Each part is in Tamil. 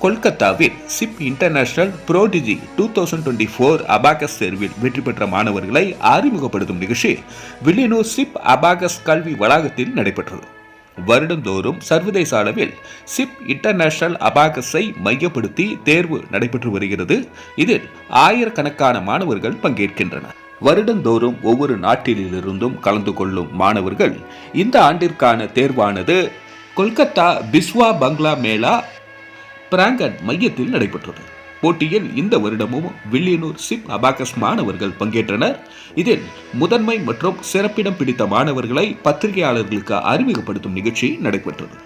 கொல்கத்தாவில் SIP international prodigy two thousand twenty four abacus தேர்வில் வெற்றி பெற்ற மாணவர்களை அறிமுகப்படுத்தும் நிகழ்ச்சி வில்லியனூர் சிப் அபாகஸ் கல்வி வளாகத்தில் நடைபெற்றது. வருடந்தோறும் சர்வதேச அளவில் சிப் இன்டர்நேஷனல் அபாகஸை மையப்படுத்தி தேர்வு நடைபெற்று வருகிறது. இதில் ஆயிரக்கணக்கான மாணவர்கள் பங்கேற்கின்றனர். வருடந்தோறும் ஒவ்வொரு நாட்டிலிருந்தும் கலந்து கொள்ளும் மாணவர்கள் இந்த ஆண்டிற்கான தேர்வானது கொல்கத்தா பிஸ்வா பங்களா மேளா பிராங்கன் மையத்தில் நடைபெற்றது. போட்டியில் இந்த வருடமும் வில்லியனூர் சிப் அபாகஸ் மாணவர்கள் பங்கேற்றனர். இதில் முதன்மை மற்றும் சிறப்பிடம் பிடித்த மாணவர்களை பத்திரிகையாளர்களுக்கு அறிமுகப்படுத்தும் நிகழ்ச்சி நடைபெற்றது.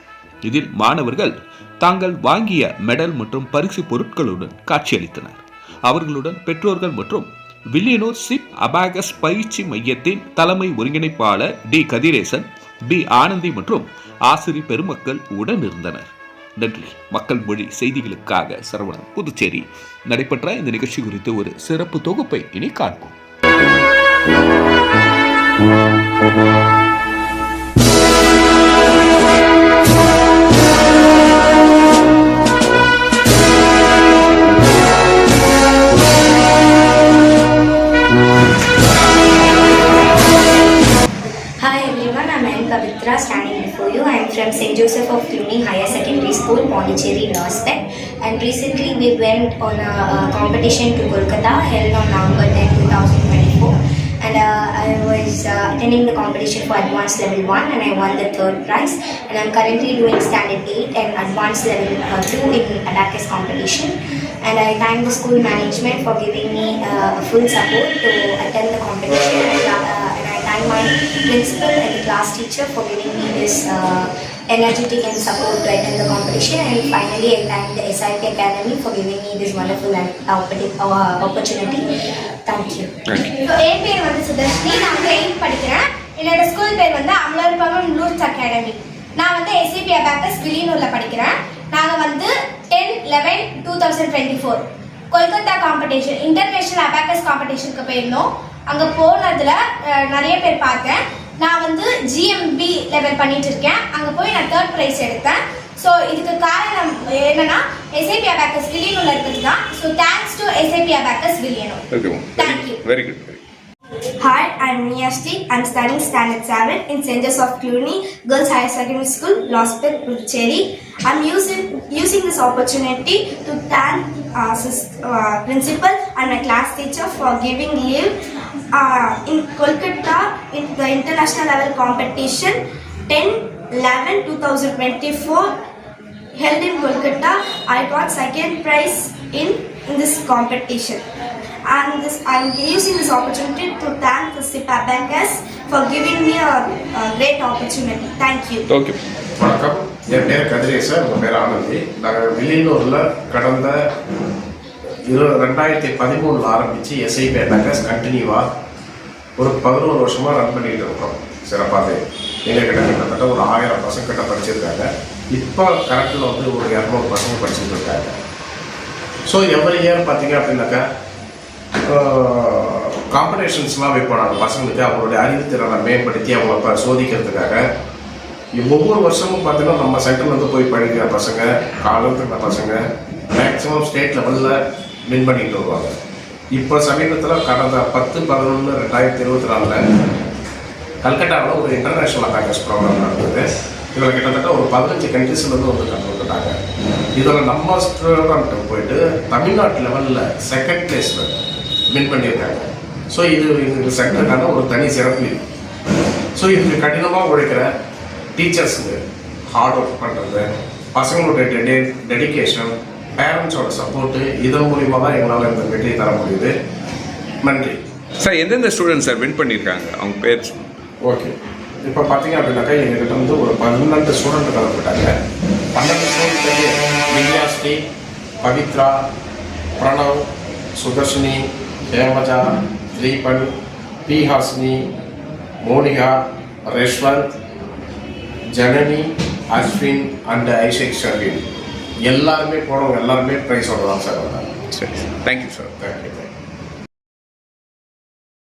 இதில் மாணவர்கள் தாங்கள் வாங்கிய மெடல் மற்றும் பரிசு பொருட்களுடன் காட்சியளித்தனர். அவர்களுடன் பெற்றோர்கள் மற்றும் வில்லியனூர் சிப் அபாகஸ் பயிற்சி மையத்தின் தலைமை ஒருங்கிணைப்பாளர் டி கதிரேசன் பி ஆனந்தி மற்றும் ஆசிரியர் பெருமக்கள் உடன் இருந்தனர். நன்றி. மக்கள் மொழி செய்திகளுக்காக சரவணன் புதுச்சேரி. நடைபெற்ற இந்த நிகழ்ச்சி குறித்து ஒரு சிறப்பு தொகுப்பை இனி காண்போம். St. Joseph of Cluny Higher Secondary School, Pondicherry, Norspec. And recently we went on a, uh competition to Kolkata held on November 10, 2024. And uh, I was uh, attending the competition for advanced level 1 and I won the third prize. And I'm currently doing standard 8 and advanced level uh, 2 in Abacus competition. And I thank the school management for giving me uh, full support to attend the competition. And, uh, and I thank my principal and the class teacher for giving me this uh, energetic and support to attend the competition. And finally, I thank the SIP Academy for giving me this wonderful uh, opportunity. Thank you. என் பேர் வந்து சுதர்ஷினி நான் வந்து எயிட் படிக்கிறேன். என்னோட ஸ்கூல் பேர் வந்து அமலர்பவன் லூர்ஸ் அகாடமி நான் வந்து எஸ்சிபி அபாக்கஸ் வில்லியனூரில் படிக்கிறேன். நாங்கள் வந்து ten eleven two thousand twenty four Kolkata competition international abacus காம்படிஷனுக்கு போயிருந்தோம். அங்கே போனதில் நிறைய பேர் பார்த்தேன். நான் வந்து ஜிஎம்பி லெவல் பண்ணிட்டு இருக்கேன் அங்கே போய் நான் தேர்ட் ப்ரைஸ் எடுத்தேன் ஸோ இதுக்கு காரணம் என்னன்னா எஸ்ஐபி அபாக்கஸ் வில்லியனூரில் இருக்கிறது தான் so thanks to SIP abacus Villianur you. Very good Hi, I'm Mia Sti. I'm studying Standard 7 in St. Joseph Cluny Girls Higher Secondary School, Lospet, Puducherry. I'm using using this opportunity to thank uh, uh, principal and my class teacher for giving leave uh, in Kolkata in the international level competition 10 11 2024 held in Kolkata. I got second prize in, in this competition. And this, I'm using this opportunity to thank the SIPA Bankers for giving me a, a great opportunity. Thank you. Okay வணக்கம் என் பேர் கதிரேசன் உங்கள் பேர் ஆனந்தி நாங்கள் வில்லியனூரில் கடந்த இரு ரெண்டாயிரத்தி பதிமூணில் ஆரம்பித்து எஸ்ஐபி அட்டாக்கஸ் கண்டினியூவாக ஒரு பதினோரு வருஷமாக ரன் பண்ணிகிட்டு இருக்கோம். சிறப்பாக எங்கள் கிட்ட கிட்டத்தட்ட ஒரு ஆயிரம் பசங்க கிட்ட படிச்சிருக்காங்க. இப்போ கரெக்டில் வந்து ஒரு இரநூறு பசங்க படிச்சுட்டு இருக்காங்க. ஸோ எவ்ரி இயர் பார்த்தீங்க அப்படின்னாக்கா காம்படிஷன்ஸ்லாம் வைப்போம் நாங்கள் பசங்களுக்கு அவங்களுடைய அறிவுத்திறனை மேம்படுத்தி அவங்கள இப்போ சோதிக்கிறதுக்காக. ஒவ்வொரு வருஷமும் பார்த்தீங்கன்னா நம்ம சென்டர்லேருந்து போய் படிக்கிற பசங்க காலத்துக்கு பசங்க மேக்ஸிமம் ஸ்டேட் லெவலில் வின் பண்ணிட்டு வருவாங்க. இப்போ சமீபத்தில் கடந்த பத்து பதினொன்று ரெண்டாயிரத்தி இருபத்தி நாலில் கல்கட்டாவில் ஒரு இன்டர்நேஷ்னல் அட்டாக்கர்ஸ் ப்ரோக்ராம் நடந்தது. இதில் கிட்டத்தட்ட ஒரு பதினஞ்சு கண்ட்ரிஸ்லேருந்து வந்து கலந்துக்கிட்டாங்க. இதில் நம்ம ஸ்டூடெண்ட் போயிட்டு தமிழ்நாட்டு லெவலில் செகண்ட் பிளேஸில் வின் பண்ணியிருக்காங்க ஸோ இது இந்த செக்டருக்கான ஒரு தனி சிறப்பு இது. ஸோ இதுக்கு கடினமாக உழைக்கிற டீச்சர்ஸுக்கு ஹார்ட் ஒர்க் பண்ணுறது பசங்களுடைய டெடி டெடிகேஷன் பேரண்ட்ஸோட சப்போர்ட்டு இதன் மூலிமா தான் எங்களால் இந்த வெற்றி தர முடியுது. நன்றி. சார் எந்தெந்த ஸ்டூடெண்ட்ஸ் சார் வின் பண்ணியிருக்காங்க அவங்க பேர். ஓகே இப்போ பார்த்தீங்க அப்படின்னாக்கா எங்ககிட்ட வந்து ஒரு பன்னெண்டு ஸ்டூடெண்ட் கலந்துக்கிட்டாங்க பன்னெண்டு student Vidyashree Pavithra Pranav Sudharshini Hemaja Deepan B Haasini Monica Reshwanth Janani Ashwin and Isaac Sharvin. எல்லாருமே போனவங்க எல்லாருமே ப்ரைஸோட தான் சார் வந்தாங்க. சரி தேங்க்யூ சார் தேங்க்யூ